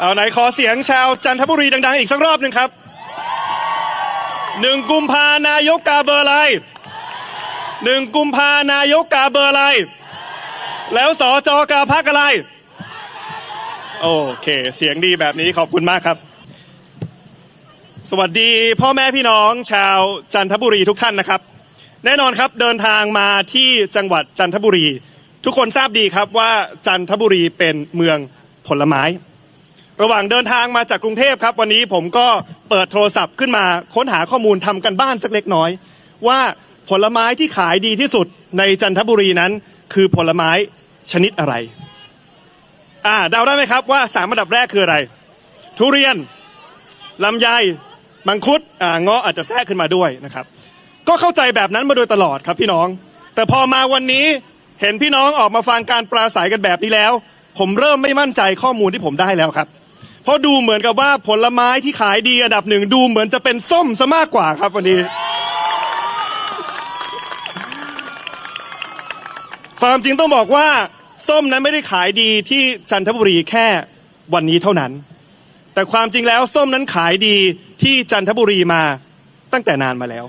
เอาไหนขอเสียงชาวจันทบุรีดังๆ อีกสักรอบหนึ่งครับหนึ่งกุมภานายกกาเบอร์อะไรหนึ่งกุมภานายกกาเบอร์อะไร แล้วสอจอกาพักอะไร โอเค เสียงดีแบบนี้ขอบคุณมากครับ สวัสดีพ่อแม่พี่น้องชาวจันทบุรีทุกท่านนะครับ แน่นอนครับเดินทางมาที่จังหวัดจันทบุรี ทุกคนทราบดีครับว่าจันทบุรีเป็นเมืองผลไม้ ระหว่างเดินทางมาจากกรุงเทพครับ วันนี้ผมก็เปิดโทรศัพท์ขึ้นมาค้นหาข้อมูลทำกันบ้านสักเล็กน้อย ว่าผลไม้ที่ขายดีที่สุดในจันทบุรีนั้น คือผลไม้ชนิดอะไร อ่าเดาได้ไหมครับว่าสามอันดับแรกคืออะไร ทุเรียนลำไยมังคุดอ่าเงาะอาจจะแทรกขึ้นมาด้วยนะครับ ก็เข้าใจแบบนั้นมาโดยตลอดครับพี่น้อง แต่พอมาวันนี้เห็นพี่น้องออกมาฟังการปราศัยกันแบบนี้แล้ว ผมเริ่มไม่มั่นใจข้อมูลที่ผมได้แล้วครับ เพราะดูเหมือนกับว่าผลไม้ที่ขายดีอันดับหนึ่งดูเหมือนจะเป็นส้มซะมากกว่าครับวันนี้ ความจริงต้องบอกว่าส้มนั้นไม่ได้ขายดีที่จันทบุรีแค่วันนี้เท่านั้น แต่ความจริงแล้วส้มนั้นขายดีที่จันทบุรีมาตั้งแต่นานมาแล้ว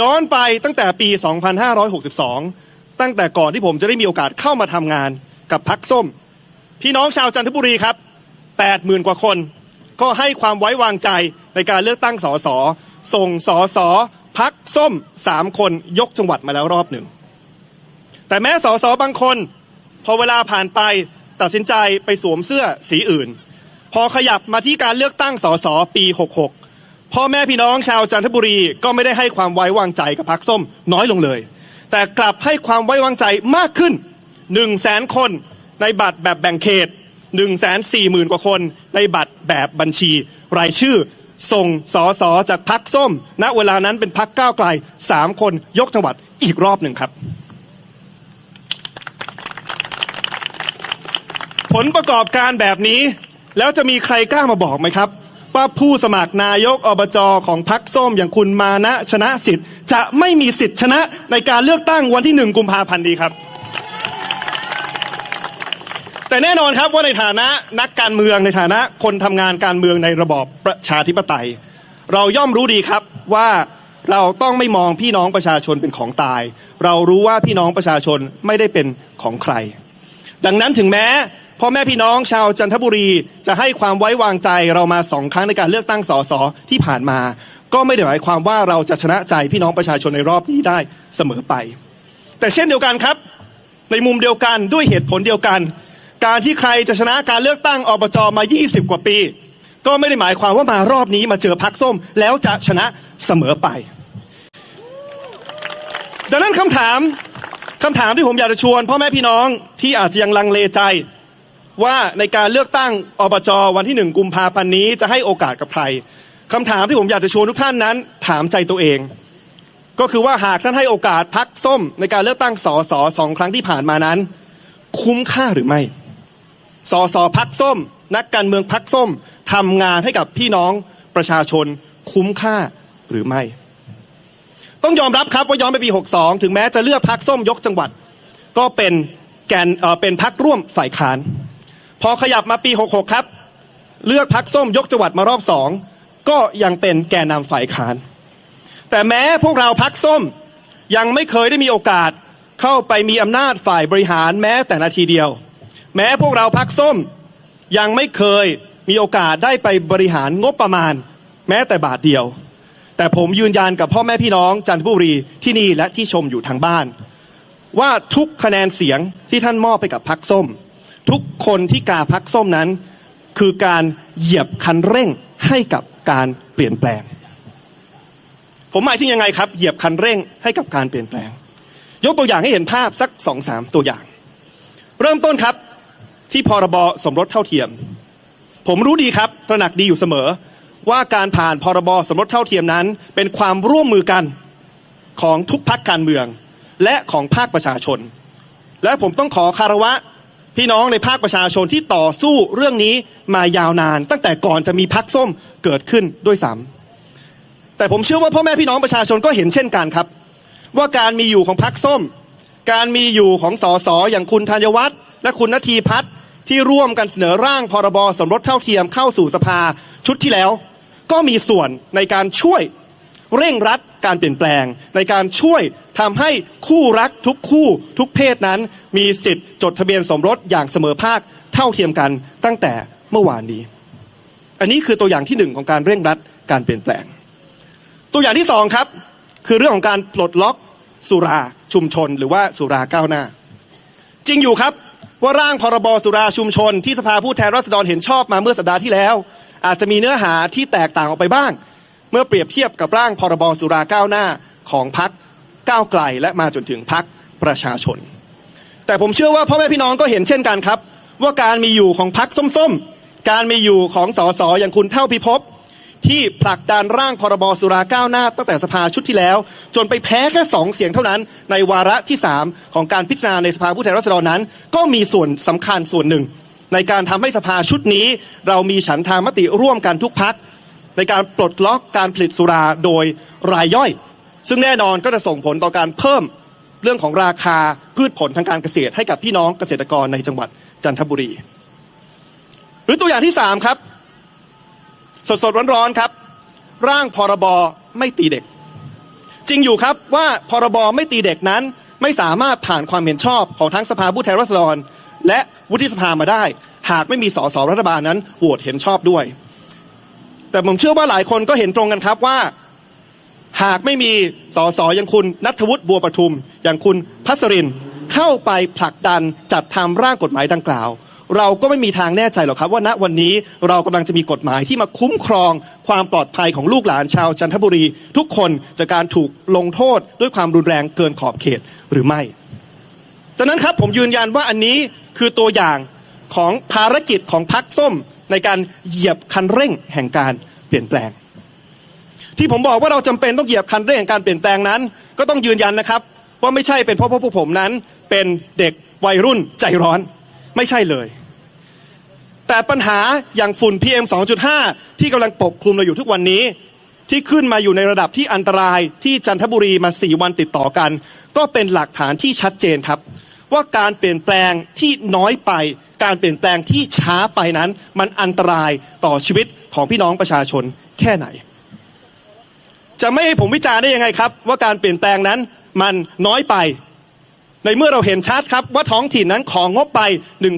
ย้อนไปตั้งแต่ปี 2562 ตั้งแต่ก่อนที่ผมจะได้มีโอกาสเข้ามาทำงานกับพักส้ม พี่น้องชาวจันทบุรีครับ 80,000 กว่าคน ก็ให้ความไว้วางใจในการเลือกตั้งสสส่งสสพักส้ม3คนยกจังหวัดมาแล้วรอบหนึ่ง แต่แม้สสบางคน พอเวลาผ่านไปตัดสินใจไปสวมเสื้อสีอื่น พอขยับมาที่การเลือกตั้งสสปี 66 พ่อแม่พี่น้องชาวจันทบุรีก็ไม่ได้ให้ความไว้วางใจกับพักส้มน้อยลงเลย แต่กลับให้ความไว้วางใจมากขึ้น1 0 0 0 0แสนคนในบัตรแบบแบ่งเขต 1 4 0 0 0 0 กว่าคนในบัตรแบบบัญชี รายชื่อ ส่งสอสอจากพักส้ม ณเวลานั้นเป็นพักก้าวไกล 3 คนยกจังหวัดอีกรอบหนึ่งครับ ผลประกอบการแบบนี้ แล้วจะมีใครกล้ามาบอกไหมครับว่าผู้สมัครนายกอบจของพักส้มอย่างคุณมานะชนะสิทธิ์ จะไม่มีสิทธิ์ชนะในการเลือกตั้งวันที่หนึ่งกุมภาพันธ์นี้ครับ แต่แน่นอนครับว่าในฐานะนักการเมืองในฐานะคนทำงานการเมืองในระบอบประชาธิปไตย เราย่อมรู้ดีครับว่าเราต้องไม่มองพี่น้องประชาชนเป็นของตาย เรารู้ว่าพี่น้องประชาชนไม่ได้เป็นของใคร ดังนั้นถึงแม้พ่อแม่พี่น้องชาวจันทบุรีจะให้ความไว้วางใจเรามาสองครั้งในการเลือกตั้งสสที่ผ่านมา ก็ไม่ได้หมายความว่าเราจะชนะใจพี่น้องประชาชนในรอบนี้ได้เสมอไป แต่เช่นเดียวกันครับ ในมุมเดียวกันด้วยเหตุผลเดียวกัน การที่ใครจะชนะการเลือกตั้งอบจมา 20 กว่าปี ก็ไม่ได้หมายความว่ามารอบนี้มาเจอพักส้ม แล้วจะชนะเสมอไป ดังนั้นคำถามคำถามที่ผมอยากจะชวนพ่อแม่พี่น้องที่อาจจะยังลังเลใจว่าในการเลือกตั้งอบจวันที่หนึ่งกุมภาพันธ์นี้จะให้โอกาสกับใครคำถามที่ผมอยากจะชวนทุกท่านนั้น ถามใจตัวเอง ก็คือว่าหากท่านให้โอกาสพักส้ม ในการเลือกตั้งสสสองครั้งที่ผ่านมานั้น คุ้มค่าหรือไม่ สสพักส้ม นักการเมืองพักส้มทำงานให้กับพี่น้องประชาชนคุ้มค่าหรือไม่ ต้องยอมรับครับว่าย้อนไปปี 62 ถึงแม้จะเลือกพักส้มยกจังหวัด ก็เป็นแกนเอ่อเป็นพักร่วมฝ่ายค้าน พอขยับมาปี 66 ครับ เลือกพักส้มยกจังหวัดมารอบสองก็ยังเป็นแกนนำฝ่ายค้าน แต่แม้พวกเราพักส้มยังไม่เคยได้มีโอกาสเข้าไปมีอำนาจฝ่ายบริหารแม้แต่นาทีเดียว แม้พวกเราพักส้มยังไม่เคยมีโอกาสได้ไปบริหารงบประมาณ แม้แต่บาทเดียว แต่ผมยืนยันกับพ่อแม่พี่น้องจันทบุรีที่นี่และที่ชมอยู่ทางบ้าน ว่าทุกคะแนนเสียงที่ท่านมอบไปกับพักส้ม ทุกคนที่กาพักส้มนั้น คือการเหยียบคันเร่งให้กับการเปลี่ยนแปลง ผมหมายถึงยังไงครับ เหยียบคันเร่งให้กับการเปลี่ยนแปลง ยกตัวอย่างให้เห็นภาพสักสองสามตัวอย่าง เริ่มต้นครับ ที่พรบสมรสเท่าเทียม ผมรู้ดีครับ ตระหนักดีอยู่เสมอ ว่าการผ่านพรบสมรสเท่าเทียมนั้น เป็นความร่วมมือกันของทุกพักการเมือง และของภาคประชาชน และผมต้องขอคารวะพี่น้องในภาคประชาชนที่ต่อสู้เรื่องนี้มายาวนาน ตั้งแต่ก่อนจะมีพักส้มเกิดขึ้นด้วยซ้ำแต่ผมเชื่อว่าพ่อแม่พี่น้องประชาชนก็เห็นเช่นกันครับ ว่าการมีอยู่ของพักส้ม การมีอยู่ของสสอย่างคุณธัญวัฒน์และคุณนาทีพัฒน์ ที่ร่วมกันเสนอร่างพรบสมรสเท่าเทียมเข้าสู่สภาชุดที่แล้ว ก็มีส่วนในการช่วยเร่งรัดการเปลี่ยนแปลง ในการช่วยทำให้คู่รักทุกคู่ทุกเพศนั้น มีสิทธิ์จดทะเบียนสมรสอย่างเสมอภาคเท่าเทียมกันตั้งแต่เมื่อวานนี้ อันนี้คือตัวอย่างที่หนึ่งของการเร่งรัดการเปลี่ยนแปลง ตัวอย่างที่สองครับ คือเรื่องของการปลดล็อกสุราชุมชน หรือว่าสุราก้าวหน้า จริงอยู่ครับ ว่าร่างพรบสุราชุมชนที่สภาผู้แทนราษฎรเห็นชอบมาเมื่อสัปดาห์ที่แล้ว อาจจะมีเนื้อหาที่แตกต่างออกไปบ้าง เมื่อเปรียบเทียบกับร่างพรบสุราก้าวหน้าของพักก้าวไกลและมาจนถึงพักประชาชน แต่ผมเชื่อว่าพ่อแม่พี่น้องก็เห็นเช่นกันครับ ว่าการมีอยู่ของพักส้มๆ การมีอยู่ของสสอย่างคุณเท่าพิภพ ที่ผลักดันร่างพรบสุราก้าวหน้าตั้งแต่สภาชุดที่แล้ว จนไปแพ้แค่สองเสียงเท่านั้น ในวาระที่ 3 ของการพิจารณาในสภาผู้แทนราษฎรนั้น ก็มีส่วนสำคัญส่วนหนึ่ง ในการทำให้สภาชุดนี้ เรามีฉันทามติร่วมกันทุกพักในการปลดล็อกการผลิตสุราโดยรายย่อย ซึ่งแน่นอนก็จะส่งผลต่อการเพิ่มเรื่องของราคาพืชผลทางการเกษตรให้กับพี่น้องเกษตรกรในจังหวัดจันทบุรี หรือตัวอย่างที่สามครับ สดสดๆร้อนๆครับ ร่างพรบไม่ตีเด็ก จริงอยู่ครับว่าพรบไม่ตีเด็กนั้น ไม่สามารถผ่านความเห็นชอบของทั้งสภาผู้แทนราษฎร และวุฒิสภามาได้ หากไม่มีสสรัฐบาลนั้นโหวตเห็นชอบด้วย แต่ผมเชื่อว่าหลายคนก็เห็นตรงกันครับว่า หากไม่มีสสอย่างคุณนัทวุฒิบัวประทุม อย่างคุณพัสรินเข้าไปผลักดันจัดทำร่างกฎหมายดังกล่าว เราก็ไม่มีทางแน่ใจหรอกครับ ว่าณวันนี้เรากำลังจะมีกฎหมายที่มาคุ้มครองความปลอดภัยของลูกหลานชาวจันทบุรี ทุกคนจากการถูกลงโทษด้วยความรุนแรงเกินขอบเขตหรือไม่ดังนั้นครับผมยืนยันว่าอันนี้คือตัวอย่างของภารกิจของพักส้ม ในการเหยียบคันเร่งแห่งการเปลี่ยนแปลง ที่ผมบอกว่าเราจำเป็นต้องเหยียบคันเร่งแห่งการเปลี่ยนแปลงนั้น ก็ต้องยืนยันนะครับ ว่าไม่ใช่เป็นเพราะพวกผมนั้นเป็นเด็กวัยรุ่นใจร้อน ไม่ใช่เลย แต่ปัญหาอย่างฝุ่น PM 2.5 ที่กำลังปกคลุมเราอยู่ทุกวันนี้ ที่ขึ้นมาอยู่ในระดับที่อันตรายที่จันทบุรีมา 4 วันติดต่อกัน ก็เป็นหลักฐานที่ชัดเจนครับ ว่าการเปลี่ยนแปลงที่น้อยไป การเปลี่ยนแปลงที่ช้าไปนั้น มันอันตรายต่อชีวิตของพี่น้องประชาชนแค่ไหน จะไม่ให้ผมวิจารณ์ได้ยังไงครับ ว่าการเปลี่ยนแปลงนั้นมันน้อยไป ในเมื่อเราเห็นชัดครับว่าท้องถิ่นนั้นของงบไป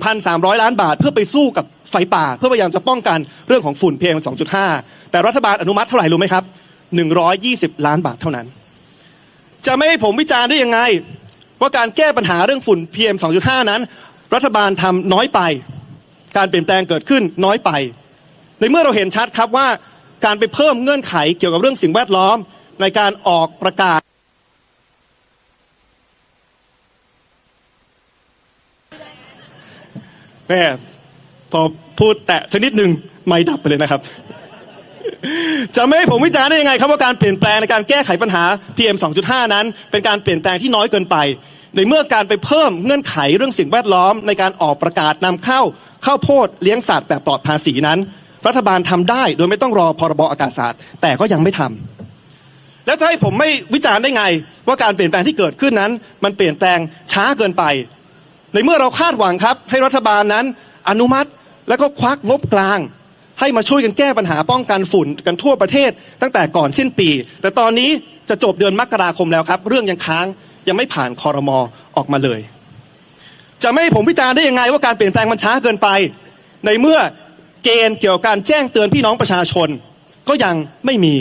1,300 ล้านบาท เพื่อไปสู้กับไฟป่า เพื่อพยายามจะป้องกันเรื่องของฝุ่น PM 2.5 แต่รัฐบาลอนุมัติเท่าไหร่รู้ไหมครับ 120 ล้านบาทเท่านั้น จะไม่ให้ผมวิจารณ์ได้ยังไง ว่าการแก้ปัญหาเรื่องฝุ่น PM 2.5 นั้น รัฐบาลทำน้อยไป การเปลี่ยนแปลงเกิดขึ้นน้อยไป ในเมื่อเราเห็นชัดครับว่าการไปเพิ่มเงื่อนไขเกี่ยวกับเรื่องสิ่งแวดล้อมในการออกประกาศ แม่พอพูดแตะชนิดหนึ่งไม่ดับไปเลยนะครับ จะไม่ให้ผมวิจารณ์ได้ยังไงครับว่าการเปลี่ยนแปลงในการแก้ไขปัญหา PM 2.5 นั้น เป็นการเปลี่ยนแปลงที่น้อยเกินไป ในเมื่อการไปเพิ่มเงื่อนไขเรื่องสิ่งแวดล้อม ในการออกประกาศนำเข้าข้าวโพดเลี้ยงสัตว์แบบปลอดภาษีนั้น รัฐบาลทำได้โดยไม่ต้องรอพรบอากาศศาสตร์ แต่ก็ยังไม่ทำแล้วจะให้ผมไม่วิจารณ์ได้ไง ว่าการเปลี่ยนแปลงที่เกิดขึ้นนั้น มันเปลี่ยนแปลงช้าเกินไป ในเมื่อเราคาดหวังครับ ให้รัฐบาลนั้นอนุมัติแล้วก็ควักงบกลาง ให้มาช่วยกันแก้ปัญหาป้องกันฝุ่นกันทั่วประเทศ ตั้งแต่ก่อนสิ้นปี แต่ตอนนี้จะจบเดือนมกราคมแล้วครับ เรื่องยังค้างยังไม่ผ่านคอรมอออกมาเลย จะไม่ให้ผมวิจารณ์ได้ยังไงว่าการเปลี่ยนแปลงมันช้าเกินไป ในเมื่อเกณฑ์เกี่ยวกับการแจ้งเตือนพี่น้องประชาชน ก็ยังไม่มี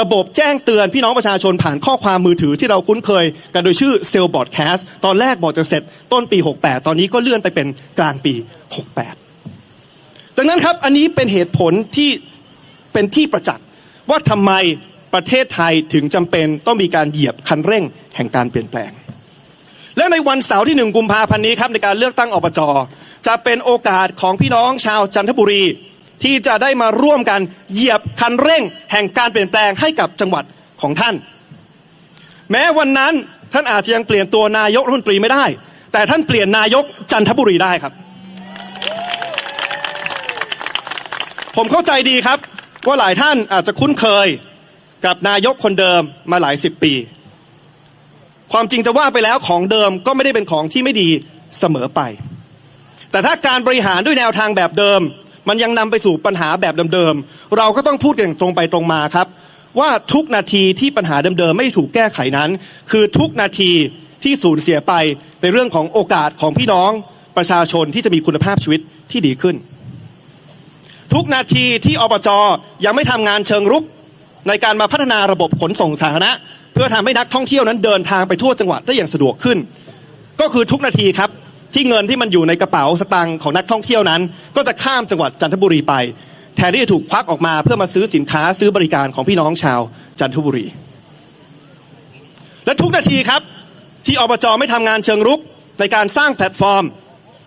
ระบบแจ้งเตือนพี่น้องประชาชนผ่านข้อความมือถือที่เราคุ้นเคย กันโดยชื่อเซลล์บอดแคสต์ตอนแรกบอกจะเสร็จต้นปี 68 ตอนนี้ก็เลื่อนไปเป็นกลางปี 68 ดังนั้นครับอันนี้เป็นเหตุผลที่เป็นที่ประจักษ์ว่าทำไมประเทศไทยถึงจำเป็นต้องมีการเหยียบคันเร่งแห่งการเปลี่ยนแปลง และในวันเสาร์ที่หนึ่งกุมภาพันธ์นี้ครับในการเลือกตั้งอบจจะเป็นโอกาสของพี่น้องชาวจันทบุรี ที่จะได้มาร่วมกันเหยียบคันเร่ง แห่งการเปลี่ยนแปลงให้กับจังหวัดของท่าน แม้วันนั้นท่านอาจจะยังเปลี่ยนตัวนายกรัฐมนตรีไม่ได้ แต่ท่านเปลี่ยนนายกจันทบุรีได้ครับ ผมเข้าใจดีครับ ว่าหลายท่านอาจจะคุ้นเคยกับนายกคนเดิมมาหลายสิบปี ความจริงจะว่าไปแล้วของเดิมก็ไม่ได้เป็นของที่ไม่ดีเสมอไป แต่ถ้าการบริหารด้วยแนวทางแบบเดิม มันยังนำไปสู่ปัญหาแบบเดิมๆ เราก็ต้องพูดกันอย่างตรงไปตรงมาครับ ว่าทุกนาทีที่ปัญหาเดิมๆ ไม่ถูกแก้ไขนั้น คือทุกนาทีที่สูญเสียไปในเรื่องของโอกาสของพี่น้องประชาชนที่จะมีคุณภาพชีวิตที่ดีขึ้น ทุกนาทีที่อบจยังไม่ทำงานเชิงรุก ในการมาพัฒนาระบบขนส่งสาธารณะ เพื่อทำให้นักท่องเที่ยวนั้นเดินทางไปทั่วจังหวัดได้อย่างสะดวกขึ้น ก็คือทุกนาทีครับ ที่เงินที่มันอยู่ในกระเป๋าสตางค์ของนักท่องเที่ยวนั้น ก็จะข้ามจังหวัดจันทบุรีไป แทนที่จะถูกควักออกมาเพื่อมาซื้อสินค้าซื้อบริการของพี่น้องชาวจันทบุรี และทุกนาทีครับที่อบจไม่ทำงานเชิงรุกในการสร้างแพลตฟอร์ม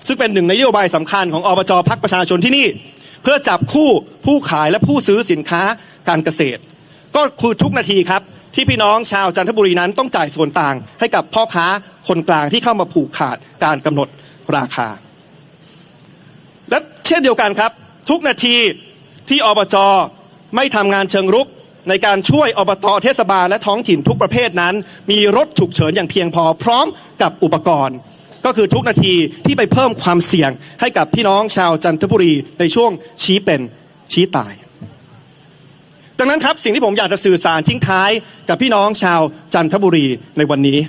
ซึ่งเป็นหนึ่งในนโยบายสำคัญของอบจพักประชาชนที่นี่ เพื่อจับคู่ผู้ขายและผู้ซื้อสินค้าการเกษตร ก็คือทุกนาทีครับ ที่พี่น้องชาวจันทบุรีนั้นต้องจ่ายส่วนต่าง ให้กับพ่อค้าคนกลางที่เข้ามาผูกขาดการกำหนดราคา และเช่นเดียวกันครับ ทุกนาทีที่อบจไม่ทำงานเชิงรุกในการช่วยอบตเทศบาลและท้องถิ่นทุกประเภทนั้น มีรถฉุกเฉินอย่างเพียงพอพร้อมกับอุปกรณ์ ก็คือทุกนาทีที่ไปเพิ่มความเสี่ยงให้กับพี่น้องชาวจันทบุรีในช่วงชี้เป็นชี้ตาย ดังนั้นครับสิ่งที่ผมอยากจะสื่อสารทิ้งท้าย กับพี่น้องชาวจันทบุรีในวันนี้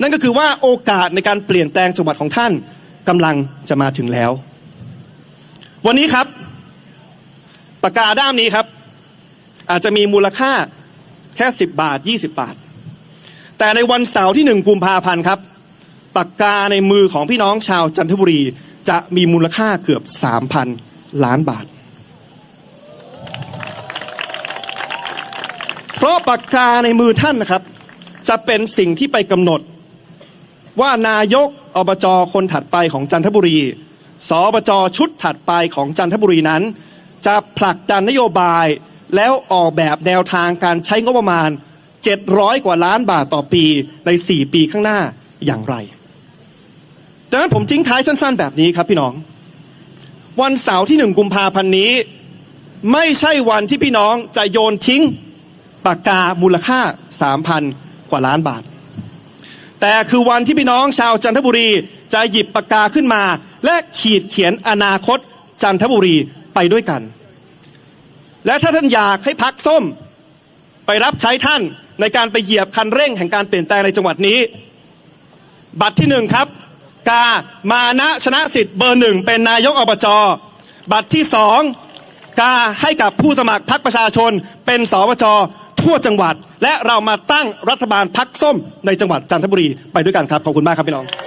นั่นก็คือว่าโอกาสในการเปลี่ยนแปลงจังหวัดของท่านกำลังจะมาถึงแล้ว วันนี้ครับปากกาด้ามนี้ครับ อาจจะมีมูลค่าแค่ 10 บาท 20 บาท แต่ในวันเสาร์ที่ 1 กุมภาพันธ์ครับปากกาในมือของพี่น้องชาวจันทบุรีจะมีมูลค่าเกือบ 3,000 ล้านบาท ราะปากกาในมือท่านนะครับ จะเป็นสิ่งที่ไปกำหนด ว่านายกอบจคนถัดไปของจันทบุรี สอบจชุดถัดไปของจันทบุรีนั้น จะผลักดันนโยบายแล้วออกแบบแนวทางการใช้งบประมาณ 700 กว่าล้านบาทต่อปีใน 4 ปีข้างหน้าอย่างไรดังนั้นผมทิ้งท้ายสั้น ๆ แบบนี้ครับพี่น้อง วันเสาร์ที่1กุมภาพันธ์นี้ ไม่ใช่วันที่พี่น้องจะโยนทิ้ง ปากกามูลค่า 3,000 กว่าล้านบาท แต่คือวันที่พี่น้องชาวจันทบุรีจะหยิบปากกาขึ้นมา และขีดเขียนอนาคตจันทบุรีไปด้วยกัน และถ้าท่านอยากให้พักส้ม ไปรับใช้ท่านในการไปเหยียบคันเร่งแห่งการเปลี่ยนแปลงในจังหวัดนี้ บัตรที่หนึ่งครับ กามานะชนะสิทธิ์เบอร์หนึ่งเป็นนายกอบจบัตรที่สองกาให้กับผู้สมัครพักประชาชนเป็นสวจ ทั่วจังหวัด และเรามาตั้งรัฐบาลพักส้มในจังหวัดจันทบุรีไปด้วยกันครับขอบคุณมากครับพี่น้อง